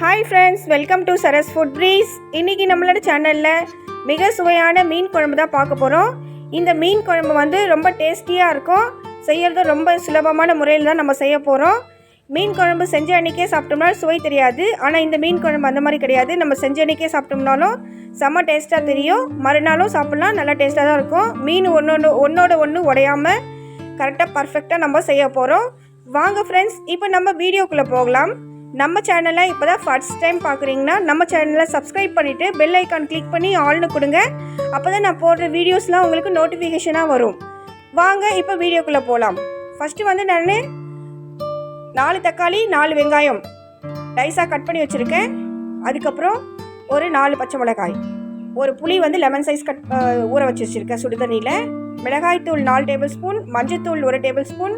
Hi friends welcome to Saras food breeze இன்றைக்கி நம்மளோட சேனலில் மிக சுவையான மீன் குழம்பு தான் பார்க்க போகிறோம் இந்த மீன் குழம்பு வந்து ரொம்ப டேஸ்டியாக இருக்கும். செய்கிறது ரொம்ப சுலபமான முறையில் தான் நம்ம செய்ய போகிறோம் மீன் குழம்பு செஞ்ச அன்றைக்கே சாப்பிட்டோம்னா சுவை தெரியாது. ஆனால் இந்த மீன் குழம்பு அந்த மாதிரி கிடையாது. நம்ம செஞ்ச அன்றைக்கே சாப்பிட்டோம்னாலும் செம்ம டேஸ்ட்டாக தெரியும். மறுநாளும் சாப்பிட்லாம் நல்லா டேஸ்ட்டாக தான் இருக்கும். மீன் ஒன்று ஒன்றோட ஒன்று உடையாமல் கரெக்டாக பர்ஃபெக்டாக நம்ம செய்ய போகிறோம் வாங்க ஃப்ரெண்ட்ஸ் இப்போ நம்ம வீடியோக்குள்ளே போகலாம். நம்ம சேனலை இப்போ தான் ஃபர்ஸ்ட் டைம் பார்க்குறீங்கன்னா நம்ம சேனலை சப்ஸ்கிரைப் பண்ணிவிட்டு பெல் ஐக்கான் கிளிக் பண்ணி ஆல்னு கொடுங்க. அப்போ தான் நான் போடுற வீடியோஸ்லாம் உங்களுக்கு நோட்டிஃபிகேஷனாக வரும். வாங்க இப்போ வீடியோக்குள்ளே போகலாம் ஃபஸ்ட்டு வந்து நான் நாலு தக்காளி நாலு வெங்காயம் டைஸாக கட் பண்ணி வச்சுருக்கேன். அதுக்கப்புறம் ஒரு நாலு பச்சை மிளகாய். ஒரு புளி வந்து லெமன் சைஸ் கட் ஊற வச்சு வச்சுருக்கேன் சுடு தண்ணியில். மிளகாய்த்தூள் நாலு டேபிள் ஸ்பூன் மஞ்சத்தூள் ஒரு டேபிள் ஸ்பூன்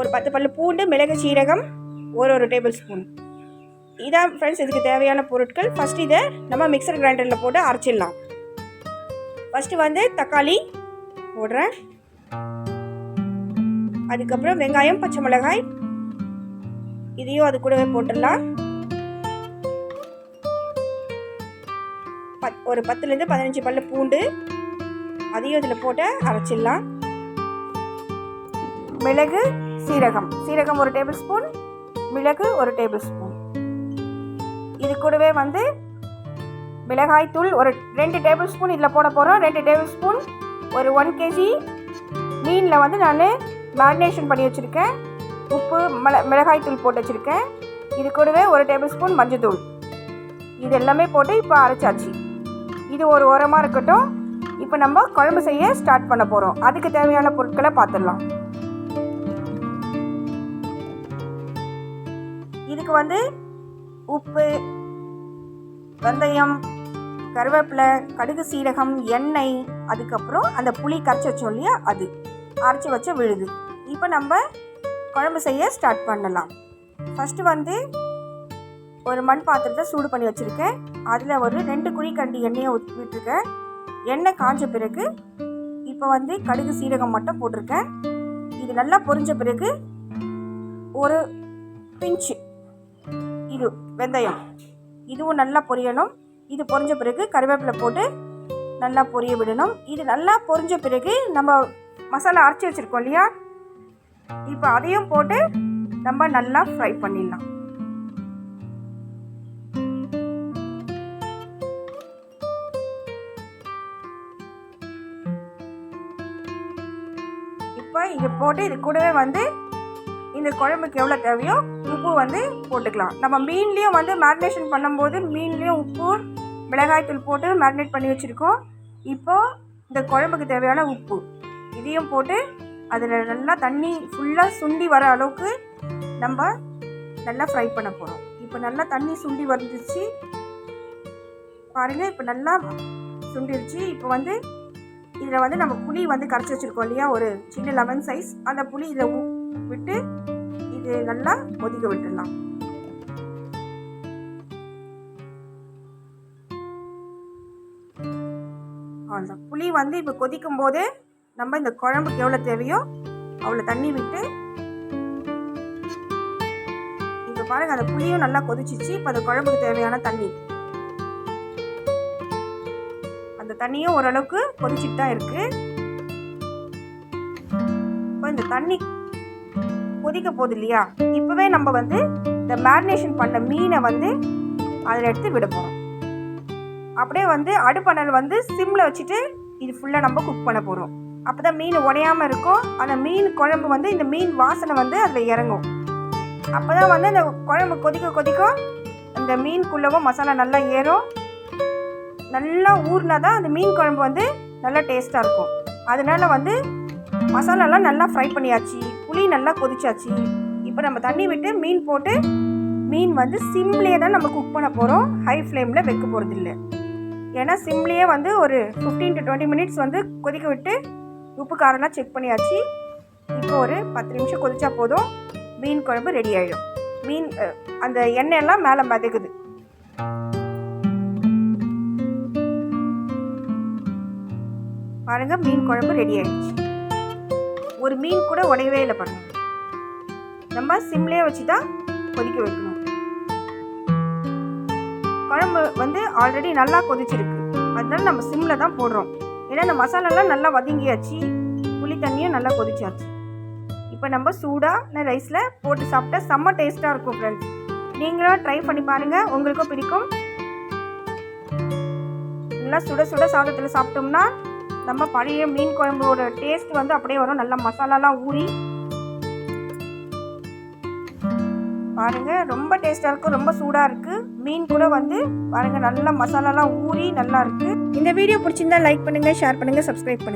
ஒரு பத்து பல்லு பூண்டு மிளகு சீரகம் ஒரு ஒரு டேபிள் ஸ்பூன் இதான் ஃப்ரெண்ட்ஸ் இதுக்கு தேவையான பொருட்கள். ஃபஸ்ட் இதை நம்ம மிக்சர் கிரைண்டரில் போட்டு அரைச்சிடலாம். ஃபஸ்ட்டு வந்து தக்காளி போடுறேன். அதுக்கப்புறம் வெங்காயம் பச்சை மிளகாய். இதையும் அது கூடவே போட்டுடலாம். பத் ஒரு பத்துலேருந்து பதினஞ்சு பல்லு பூண்டு. அதையும் இதில் போட்டு அரைச்சிடலாம். மிளகு சீரகம். சீரகம் ஒரு டேபிள் ஸ்பூன் மிளகு ஒரு டேபிள் ஸ்பூன் இது கூடவே வந்து மிளகாய் தூள் ஒரு ரெண்டு டேபிள் ஸ்பூன் இதில் போட போகிறோம் ரெண்டு டேபிள் ஸ்பூன் ஒரு ஒன் கேஜி மீனில் வந்து நான் மேரினேஷன் பண்ணி வச்சுருக்கேன். உப்பு மிள மிளகாய் தூள் போட்டு வச்சுருக்கேன். இது கூடவே ஒரு டேபிள் ஸ்பூன் மஞ்சத்தூள் இது எல்லாமே போட்டு இப்போ அரைச்சாச்சு. இது ஒரு உரமாக இருக்கட்டும். இப்போ நம்ம குழம்பு செய்ய ஸ்டார்ட் பண்ண போகிறோம் அதுக்கு தேவையான பொருட்களை பார்த்துடலாம் இதுக்கு வந்து உப்பு வெந்தயம் கருவேப்பிலை கடுகு சீரகம் எண்ணெய் அதுக்கப்புறம் அந்த புளி கரைச்சி வச்சோம் இல்லையா அது. அரைச்சி வச்ச விழுது. இப்போ நம்ம குழம்பு செய்ய ஸ்டார்ட் பண்ணலாம். ஃபஸ்ட்டு வந்து ஒரு மண் பாத்திரத்தை சூடு பண்ணி வச்சுருக்கேன். அதில் ஒரு ரெண்டு குழிக்கண்டி எண்ணெயை விட்டுருக்கேன். எண்ணெய் காஞ்ச பிறகு இப்போ வந்து கடுகு சீரகம் மட்டும் போட்டிருக்கேன். இது நல்லா பொரிஞ்ச பிறகு ஒரு பிஞ்சு இது வெந்தயம். இதுவும் நல்லா பொரியணும். இது பொரிஞ்ச பிறகு கருவேப்பிலை போட்டு நல்லா பொரிய விடணும். இது நல்லா பொரிஞ்ச பிறகு நம்ம மசாலா அரைச்சி வச்சுருக்கோம் இல்லையா? இப்போ அதையும் போட்டு நம்ம நல்லா ஃப்ரை பண்ணிடலாம். இப்போ இது போட்டு இது கூடவே வந்து இந்த குழம்புக்கு எவ்வளோ தேவையோ உப்பு வந்து போட்டுக்கலாம். நம்ம மீன்லேயும் வந்து மேரினேஷன் பண்ணும்போது மீன்லேயும் உப்பு மிளகாய்த்தூள் போட்டு மேரினேட் பண்ணி வச்சுருக்கோம். இப்போது இந்த குழம்புக்கு தேவையான உப்பு இதையும் போட்டு அதில் நல்லா தண்ணி ஃபுல்லாக சுண்டி வர அளவுக்கு நம்ம நல்லா ஃப்ரை பண்ண போகிறோம் இப்போ நல்லா தண்ணி சுண்டி வந்துருச்சு. பாருங்கள் இப்போ நல்லா சுண்டிருச்சு. இப்போ வந்து இதில் வந்து நம்ம புளி வந்து கரைச்சி வச்சுருக்கோம் இல்லையா? ஒரு சின்ன லெமன் சைஸ் அந்த புளி இதில் விட்டு நல்லா கொதிக்க விட்டுடலாம். அவ்வளோதான் புளி வந்து இப்போ கொதிக்கும் போது நம்ம இந்த குழம்புக்கு எவ்வளோ தேவையோ அவ்வளோ தண்ணி விட்டு இப்போ பாருங்க அந்த புளியும் நல்லா கொதிச்சிச்சு. இப்போ அந்த குழம்புக்கு தேவையான தண்ணி. அந்த தண்ணியும் ஓரளவுக்கு கொதிச்சிட்டு தான் இருக்கு. இப்போ இந்த தண்ணி கொதிக்க போகுது இல்லையா? இப்போவே நம்ம வந்து இந்த மேரினேஷன் பண்ண மீனை வந்து அதில் எடுத்து விடுப்போம் அப்படியே வந்து அடுப்பணல் வந்து சிம்மில் வச்சுட்டு இது ஃபுல்லாக நம்ம குக் பண்ண போகிறோம் அப்போ தான் மீன் உடையாமல் இருக்கும். அந்த மீன் குழம்பு வந்து இந்த மீன் வாசனை வந்து அதில் இறங்கும். அப்போ தான் வந்து அந்த குழம்பு கொதிக்க கொதிக்க அந்த மீனுக்குள்ளவும் மசாலா நல்லா ஏறும். நல்லா ஊறினா தான் அந்த மீன் குழம்பு வந்து நல்லா டேஸ்ட்டாக இருக்கும். அதனால வந்து மசாலாலாம் நல்லா ஃப்ரை பண்ணியாச்சு. புளி நல்லா கொதிச்சாச்சு. இப்போ நம்ம தண்ணி விட்டு மீன் போட்டு மீன் வந்து சிம்லேயே தான் நம்ம குக் பண்ண போகிறோம் ஹை ஃப்ளேமில் வைக்க போகிறது இல்லை ஏன்னா சிம்லேயே வந்து ஒரு ஃபிஃப்டீன் டு டுவெண்ட்டி மினிட்ஸ் வந்து கொதிக்க விட்டு உப்பு காரம்லாம் செக் பண்ணியாச்சு. இப்போ ஒரு பத்து நிமிஷம் கொதிச்சா போதும். மீன் குழம்பு ரெடி ஆகிடும் மீன் அந்த எண்ணெயெல்லாம் மேலே மிதக்குது. பாருங்க மீன் குழம்பு ரெடி ஆயிடுச்சு. ஒரு மீன் கூட உடையவே இல்லை பண்ணணும் நம்ம சிம்லேயே வச்சு தான் கொதிக்க வைக்கணும். குழம்பு வந்து ஆல்ரெடி நல்லா கொதிச்சிருக்கு. அதனால நம்ம சிம்மில் தான் போடுறோம். ஏன்னா இந்த மசாலாலாம் நல்லா வதங்கியாச்சு. புளி தண்ணியும் நல்லா கொதிச்சாச்சு. இப்போ நம்ம சூடாக ரைஸில் போட்டு சாப்பிட்டா செம்ம டேஸ்ட்டாக இருக்கும் ஃப்ரெண்ட்ஸ் நீங்களும் ட்ரை பண்ணி பாருங்கள் உங்களுக்கும் பிடிக்கும். நல்லா சுட சுட சாதத்தில் சாப்பிட்டோம்னா நம்ம பழைய மீன் குழம்போட டேஸ்ட் வந்து அப்படியே வரும். நல்லா மசாலாலாம் ஊறி. பாருங்க ரொம்ப டேஸ்ட்டாக இருக்கும் ரொம்ப சூடாக இருக்குது மீன் கூட வந்து பாருங்க நல்லா மசாலாலாம் ஊறி நல்லா இருக்குது இந்த வீடியோ பிடிச்சிருந்தா லைக் பண்ணுங்கள் ஷேர் பண்ணுங்கள் சப்ஸ்கிரைப் பண்ணுங்கள்